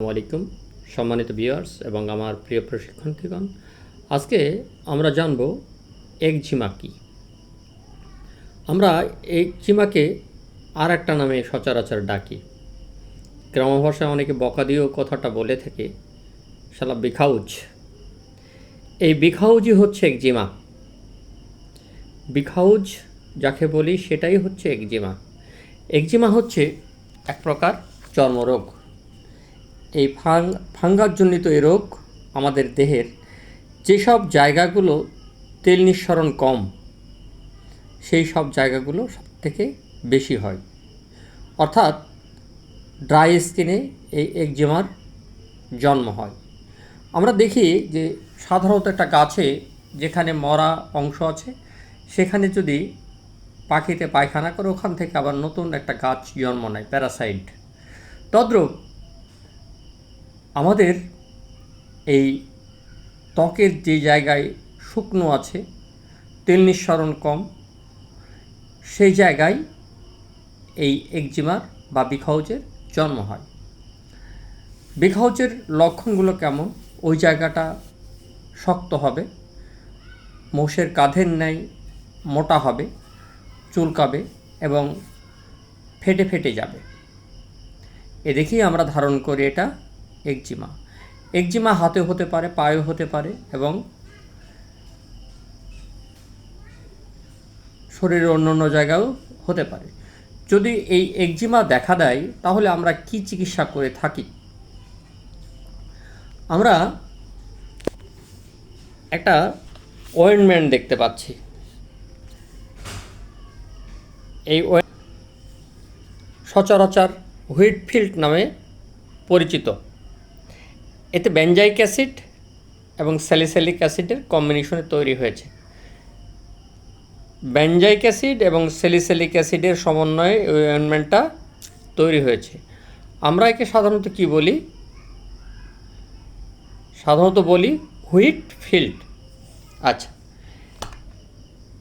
আসসালামু আলাইকুম, সম্মানিত ভিউয়ার্স এবং আমার প্রিয় প্রশিক্ষণার্থীগণ আজকে আমরা জানব একজিমা কী। আমরা একজিমাকে আর একটা নামে সচরাচর ডাকি। গ্রাম ভাষায় অনেকে বকা দিয়েও কথাটা বলে থাকে, শালা বিখাউজ এই বিখাউজই হচ্ছে একজিমা বিখাউজ যাকে বলি সেটাই হচ্ছে একজিমা একজিমা হচ্ছে এক প্রকার চর্মরোগ। এই ফাং, ফাঙ্গাসজনিত এই রোগ আমাদের দেহের যেসব জায়গাগুলো তেল নিঃসরণ কম, সেই সব জায়গাগুলো সব থেকে বেশি হয়। অর্থাৎ ড্রাই স্কিনে এই একজিমার জন্ম হয়। আমরা দেখি যে সাধারণত একটা গাছে যেখানে মরা অংশ আছে, সেখানে যদি পাখিতে পায়খানা করে ওখান থেকে আবার নতুন একটা গাছ জন্ম নেয়, প্যারাসাইট। তদ্রূপ আমাদের এই ত্বকের যে জায়গায় শুকনো আছে, তেল নিঃসরণ কম, সেই জায়গায় এই একজিমার বা বিখাউজের জন্ম হয়। বিখাউজের লক্ষণগুলো কেমন? ওই জায়গাটা শক্ত হবে মোষের কাঁধের ন্যায় মোটা হবে, চুলকাবে এবং ফেটে ফেটে যাবে। এ দেখেই আমরা ধারণ করি এটা একজিমা। একজিমা হাতে হতে পারে পায়ে হতে পারে এবং শরীরের অন্য অন্য জায়গায়ও হতে পারে। যদি এই একজিমা দেখা দেয়, তাহলে আমরা কি চিকিৎসা করে থাকি? আমরা একটা ওয়েন্টমেন্ট দেখতে পাচ্ছি। এই সচরাচর হুইটফিল্ড নামে পরিচিত। এতে বেঞ্জাইক অ্যাসিড এবং স্যালিস্যালিক অ্যাসিডের কম্বিনেশনে তৈরি হয়েছে। বেঞ্জাইক অ্যাসিড এবং স্যালিস্যালিক অ্যাসিডের সমন্বয়ে ওই অয়েনমেন্টটা তৈরি হয়েছে। আমরা একে সাধারণত কি বলি? সাধারণত বলি হুইট ফিল্ড আচ্ছা।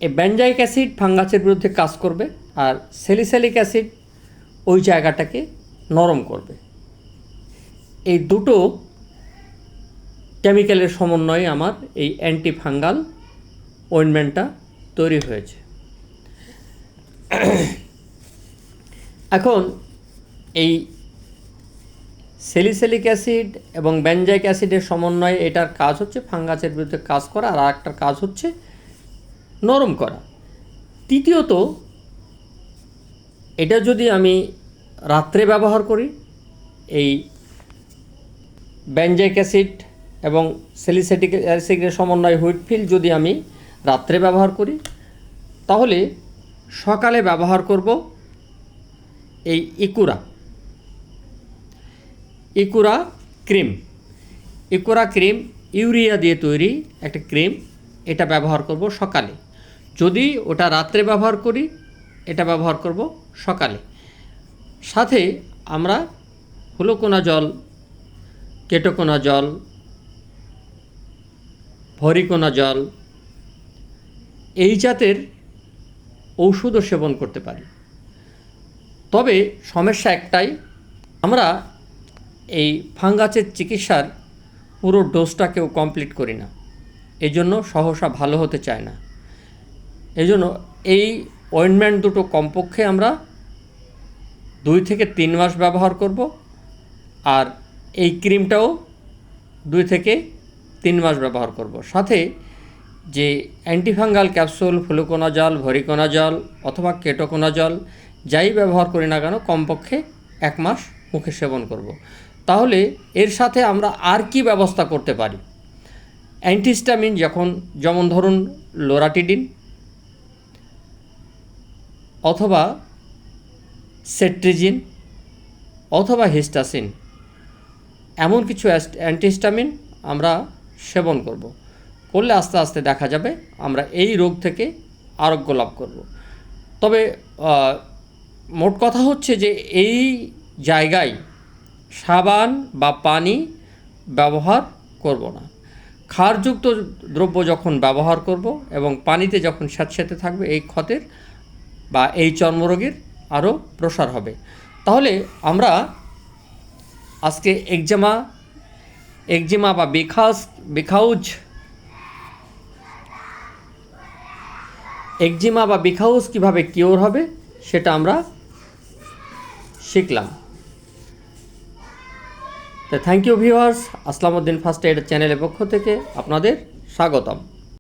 এই বেঞ্জাইক অ্যাসিড ফাঙ্গাসের বিরুদ্ধে কাজ করবে আর স্যালিস্যালিক অ্যাসিড ওই জায়গাটাকে নরম করবে। এই দুটো কেমিক্যালের সমন্বয়ে আমার এই অ্যান্টি ফাঙ্গাল ওয়েনমেন্টটা তৈরি হয়েছে। এখন এই সেলিসেলিক অ্যাসিড এবং বেঞ্জাইক অ্যাসিডের সমন্বয়ে এটার কাজ হচ্ছে ফাঙ্গাসের বিরুদ্ধে কাজ করা আর একটার কাজ হচ্ছে নরম করা। তৃতীয়ত, এটা যদি আমি রাত্রে ব্যবহার করি, এই বেঞ্জাইক অ্যাসিড এবং সেলিসেটিক অ্যাসিডের সমন্বয় হুইটফিল যদি আমি রাত্রে ব্যবহার করি, তাহলে সকালে ব্যবহার করব এই ইকুরা। ইকুরা ক্রিম। ইকুরা ক্রিম ইউরিয়া দিয়ে তৈরি একটা ক্রিম, এটা ব্যবহার করব সকালে। যদি ওটা রাত্রে ব্যবহার করি, এটা ব্যবহার করব সকালে। সাথে আমরা হুলোকোনা জল, কেটোকোনা জল ভরিকোনা জল, এই জাতের ঔষধও সেবন করতে পারি। তবে সমস্যা একটাই, আমরা এই ফাঙ্গাসের চিকিৎসার পুরো ডোজটাকেও কমপ্লিট করি না। এই জন্য সহসা ভালো হতে চায় না। এই জন্য এই অয়েনমেন্ট দুটো কমপক্ষে আমরা দুই থেকে তিন মাস ব্যবহার করব, আর এই ক্রিমটাও দুই থেকে তিন মাস ব্যবহার করব সাথে যে অ্যান্টিফাঙ্গাল ক্যাপসুল ফ্লুকোনা জল ভরিকোনা জল অথবা কেটোকোনা জল যাই ব্যবহার করি না কেন, কমপক্ষে এক মাস মুখে সেবন করব। তাহলে এর সাথে আমরা আর কি ব্যবস্থা করতে পারি অ্যান্টিস্টামিন যখন, যেমন ধরুন লোরাটিডিন অথবা সেট্রিজিন অথবা হিস্টাসিন, এমন কিছু অ্যান্টিস্টামিন আমরা সেবন করব। করলে আস্তে আস্তে দেখা যাবে আমরা এই রোগ থেকে আরোগ্য লাভ করব। তবে মোট কথা হচ্ছে যে এই জায়গায় সাবান বা পানি ব্যবহার করব না ক্ষারযুক্ত দ্রব্য যখন ব্যবহার করব এবং পানিতে যখন স্যাঁতস্যাঁতে থাকবে এই ক্ষতের বা এই চর্মরোগের আরও প্রসার হবে তাহলে আমরা আজকে একজামা একজিমা বা বেখাস বেখাউজ একজিমা বা বেখাউজ কীভাবে কিওর হবে, সেটা আমরা শিখলাম। তো thank you viewers Aslamuddin first aid চ্যানেলের পক্ষ থেকে আপনাদের স্বাগতম।